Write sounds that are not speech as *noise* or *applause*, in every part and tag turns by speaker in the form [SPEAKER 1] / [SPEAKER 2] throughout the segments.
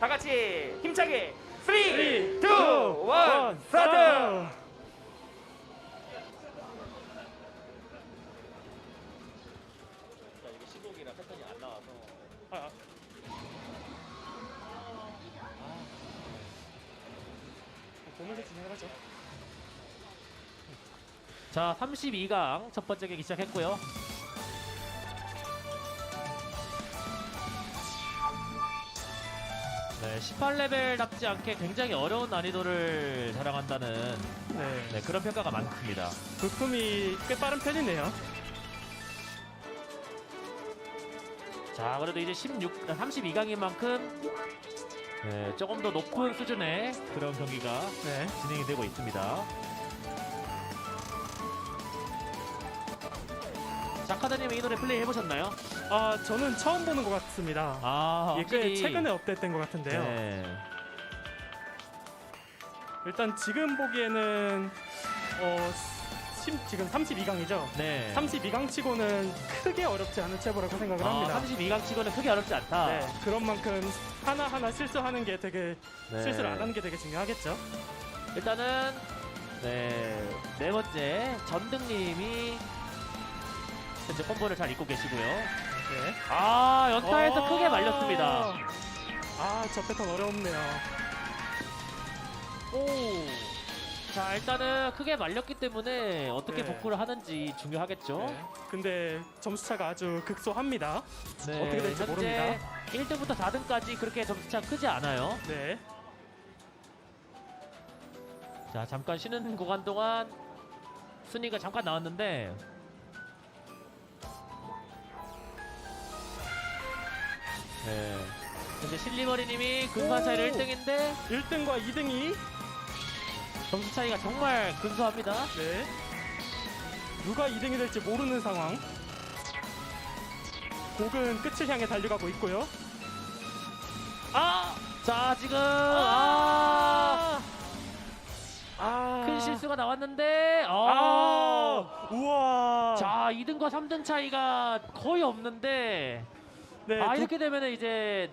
[SPEAKER 1] 다 같이 힘차게 3, 2, 1,
[SPEAKER 2] 1,
[SPEAKER 1] 스타트!
[SPEAKER 2] 아, 보면서 진행을 하죠.
[SPEAKER 3] 자 32강 첫 번째 경기 시작했고요 네 18레벨답지 않게 굉장히 어려운 난이도를 자랑한다는
[SPEAKER 2] 네.
[SPEAKER 3] 네, 그런 평가가 많습니다
[SPEAKER 2] 부품이 꽤 빠른 편이네요.
[SPEAKER 3] 자 그래도 이제 16, 32강인 만큼 네, 조금 더 높은 수준의 그런 경기가
[SPEAKER 2] 네.
[SPEAKER 3] 진행이 되고 있습니다. 자카다님 이 노래 플레이 해보셨나요?
[SPEAKER 2] 아, 저는 처음 보는 것 같습니다.
[SPEAKER 3] 아,
[SPEAKER 2] 이게 꽤
[SPEAKER 3] 확실히-
[SPEAKER 2] 최근에 업데이트된 것 같은데요.
[SPEAKER 3] 네.
[SPEAKER 2] 일단 지금 보기에는 어, 심- 지금 32강이죠.
[SPEAKER 3] 네.
[SPEAKER 2] 32강 치고는 크게 어렵지 않은 체보라고 생각을
[SPEAKER 3] 아,
[SPEAKER 2] 합니다.
[SPEAKER 3] 32강 치고는 크게 어렵지 않다.
[SPEAKER 2] 네, 그런 만큼 하나하나 실수하는 게 되게
[SPEAKER 3] 네.
[SPEAKER 2] 실수를 안 하는 게 되게 중요하겠죠.
[SPEAKER 3] 일단은 네, 네 번째 전등님이 현재 콤보를 잘 입고 계시고요.
[SPEAKER 2] 네.
[SPEAKER 3] 아 연타에서
[SPEAKER 2] 어.
[SPEAKER 3] 크게 말렸습니다.
[SPEAKER 2] 아, 저 패턴 어렵네요.
[SPEAKER 3] 오. 자 일단은 크게 말렸기 때문에 어떻게
[SPEAKER 2] 네.
[SPEAKER 3] 복구를 하는지 중요하겠죠.
[SPEAKER 2] 네. 근데 점수 차가 아주 극소합니다.
[SPEAKER 3] 네,
[SPEAKER 2] 어떻게 될지
[SPEAKER 3] 현재
[SPEAKER 2] 모릅니다.
[SPEAKER 3] 1등부터 4등까지 그렇게 점수차 크지 않아요.
[SPEAKER 2] 네.
[SPEAKER 3] 자 잠깐 쉬는 *laughs* 구간 동안 순위가 잠깐 나왔는데 네. 현재 실리버리님이
[SPEAKER 2] 오!
[SPEAKER 3] 1등인데
[SPEAKER 2] 1등과 2등이
[SPEAKER 3] 점수 차이가 정말 근소합니다.
[SPEAKER 2] 네. 누가 2등이 될지 모르는 상황. 곡은 끝을 향해 달려가고 있고요.
[SPEAKER 3] 아! 자 지금 아!
[SPEAKER 2] 아.
[SPEAKER 3] 큰 실수가 나왔는데 아!
[SPEAKER 2] 아. 우와.
[SPEAKER 3] 자 2등과 3등 차이가 거의 없는데
[SPEAKER 2] 네.
[SPEAKER 3] 아
[SPEAKER 2] 두-
[SPEAKER 3] 이렇게 되면 이제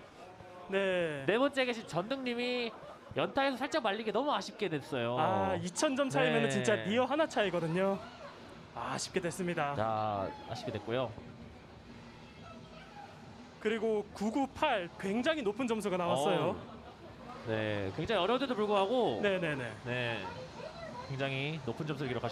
[SPEAKER 2] 네.
[SPEAKER 3] 네 번째 계신 전등님이 연타에서 살짝 말리게 너무 아쉽게 됐어요.
[SPEAKER 2] 아, 2000점 차이면
[SPEAKER 3] 네.
[SPEAKER 2] 은 진짜 리어 하나 차이거든요. 아, 쉽게 됐습니다.
[SPEAKER 3] 자 아쉽게 됐고요.
[SPEAKER 2] 그리고 998 굉장히 높은 점수가 나왔어요.
[SPEAKER 3] 어우, 네, 굉장히 어려운데도 불구하고
[SPEAKER 2] 네, 네, 네.
[SPEAKER 3] 네, 굉장히 높은 점수를 기록하셨고.